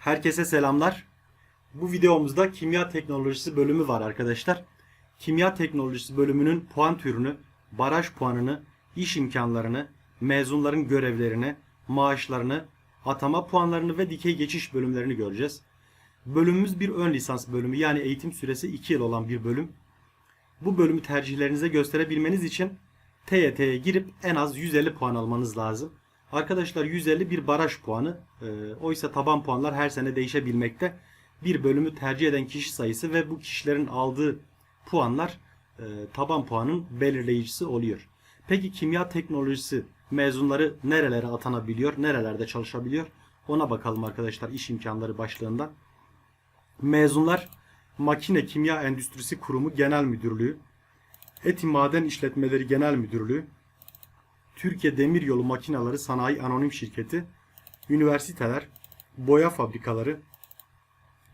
Herkese selamlar. Bu videomuzda kimya teknolojisi bölümü var arkadaşlar. Kimya teknolojisi bölümünün puan türünü, baraj puanını, iş imkanlarını, mezunların görevlerini, maaşlarını, atama puanlarını ve dikey geçiş bölümlerini göreceğiz. Bölümümüz bir ön lisans bölümü yani eğitim süresi 2 yıl olan bir bölüm. Bu bölümü tercihlerinize gösterebilmeniz için TYT'ye girip en az 150 puan almanız lazım. Arkadaşlar 150 bir baraj puanı. Ee, oysa taban puanlar her sene değişebilmekte. Bir bölümü tercih eden kişi sayısı ve bu kişilerin aldığı puanlar e, taban puanın belirleyicisi oluyor. Peki kimya teknolojisi mezunları nerelere atanabiliyor, nerelerde çalışabiliyor? Ona bakalım arkadaşlar iş imkanları başlığından. Mezunlar Makine Kimya Endüstrisi Kurumu Genel Müdürlüğü, Eti Maden İşletmeleri Genel Müdürlüğü, Türkiye Demiryolu Makineleri Sanayi Anonim Şirketi, üniversiteler, boya fabrikaları,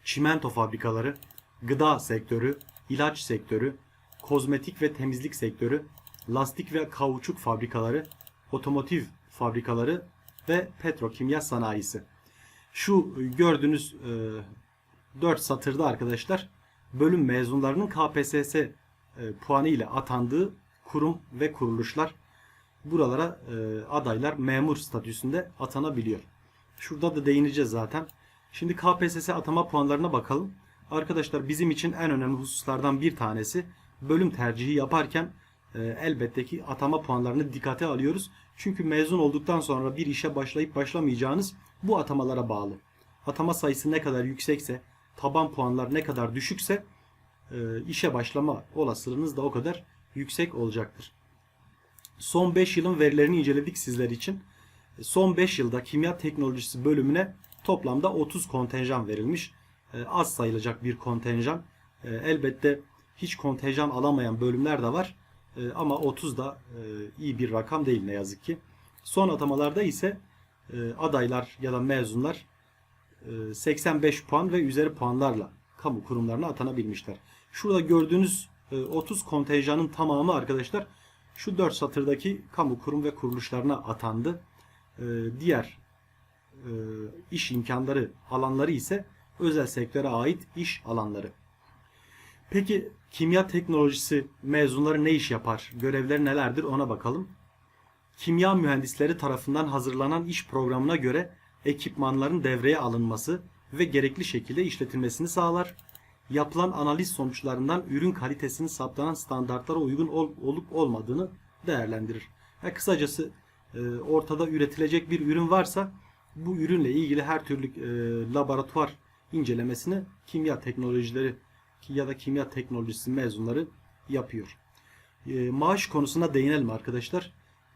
çimento fabrikaları, gıda sektörü, ilaç sektörü, kozmetik ve temizlik sektörü, lastik ve kauçuk fabrikaları, otomotiv fabrikaları ve petrokimya sanayisi. Şu gördüğünüz 4 satırda arkadaşlar bölüm mezunlarının KPSS e, puanı ile atandığı kurum ve kuruluşlar buralara e, adaylar memur statüsünde atanabiliyor. Şurada da değineceğiz zaten. Şimdi KPSS atama puanlarına bakalım. Arkadaşlar bizim için en önemli hususlardan bir tanesi bölüm tercihi yaparken e, elbette ki atama puanlarını dikkate alıyoruz. Çünkü mezun olduktan sonra bir işe başlayıp başlamayacağınız bu atamalara bağlı. Atama sayısı ne kadar yüksekse, taban puanlar ne kadar düşükse e, işe başlama olasılığınız da o kadar yüksek olacaktır. Son 5 yılın verilerini inceledik sizler için. Son 5 yılda kimya teknolojisi bölümüne toplamda 30 kontenjan verilmiş. E, Az sayılacak bir kontenjan. E, Elbette hiç kontenjan alamayan bölümler de var. E, Ama 30 da e, iyi bir rakam değil ne yazık ki. Son atamalarda ise e, adaylar ya da mezunlar e, 85 puan ve üzeri puanlarla kamu kurumlarına atanabilmişler. Şurada gördüğünüz e, 30 kontenjanın tamamı arkadaşlar şu 4 satırdaki kamu kurum ve kuruluşlarına atandı. E, Diğer e, iş imkanları alanları ise özel sektöre ait iş alanları. Peki kimya teknolojisi mezunları ne iş yapar? Görevleri nelerdir ona bakalım. Kimya mühendisleri tarafından hazırlanan iş programına göre ekipmanların devreye alınması ve gerekli şekilde işletilmesini sağlar. Yapılan analiz sonuçlarından ürün kalitesinin saptanan standartlara uygun ol- olup olmadığını değerlendirir. Ya kısacası e, ortada üretilecek bir ürün varsa bu ürünle ilgili her türlü e, laboratuvar incelemesini kimya teknolojileri ya da kimya teknolojisi mezunları yapıyor. E, maaş konusuna değinelim arkadaşlar.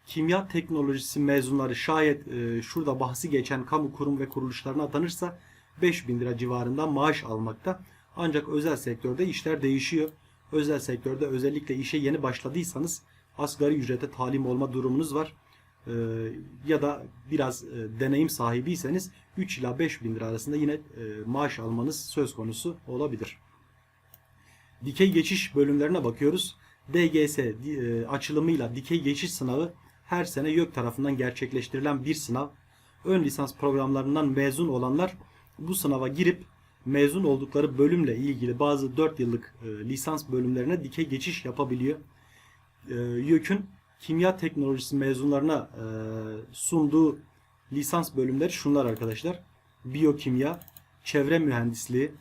Kimya teknolojisi mezunları şayet e, şurada bahsi geçen kamu kurum ve kuruluşlarına atanırsa 5000 lira civarında maaş almakta. Ancak özel sektörde işler değişiyor. Özel sektörde özellikle işe yeni başladıysanız asgari ücrete talim olma durumunuz var. E, ya da biraz e, deneyim sahibiyseniz 3 ila 5 bin lira arasında yine e, maaş almanız söz konusu olabilir. Dikey geçiş bölümlerine bakıyoruz. DGS e, açılımıyla dikey geçiş sınavı her sene YÖK tarafından gerçekleştirilen bir sınav. Ön lisans programlarından mezun olanlar bu sınava girip mezun oldukları bölümle ilgili bazı 4 yıllık e, lisans bölümlerine dikey geçiş yapabiliyor. E, YÖK'ün kimya teknolojisi mezunlarına e, sunduğu lisans bölümleri şunlar arkadaşlar. Biyokimya, çevre mühendisliği,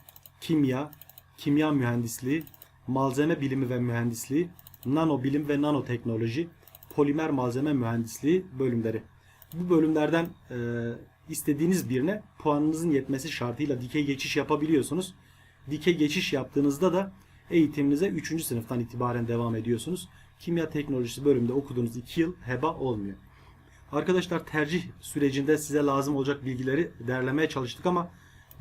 kimya, kimya mühendisliği, malzeme bilimi ve mühendisliği, nano bilim ve nanoteknoloji, polimer malzeme mühendisliği bölümleri. Bu bölümlerden e, istediğiniz birine puanınızın yetmesi şartıyla dikey geçiş yapabiliyorsunuz. Dikey geçiş yaptığınızda da eğitiminize 3. sınıftan itibaren devam ediyorsunuz. Kimya teknolojisi bölümünde okuduğunuz 2 yıl heba olmuyor. Arkadaşlar tercih sürecinde size lazım olacak bilgileri derlemeye çalıştık ama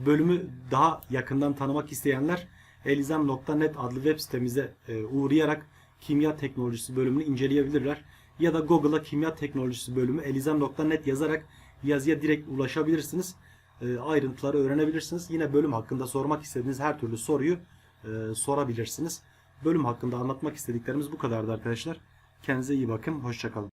bölümü daha yakından tanımak isteyenler elizem.net adlı web sitemize e, uğrayarak kimya teknolojisi bölümünü inceleyebilirler. Ya da Google'a kimya teknolojisi bölümü elizem.net yazarak yazıya direkt ulaşabilirsiniz. E, ayrıntıları öğrenebilirsiniz. Yine bölüm hakkında sormak istediğiniz her türlü soruyu e, sorabilirsiniz. Bölüm hakkında anlatmak istediklerimiz bu kadardı arkadaşlar. Kendinize iyi bakın. Hoşçakalın.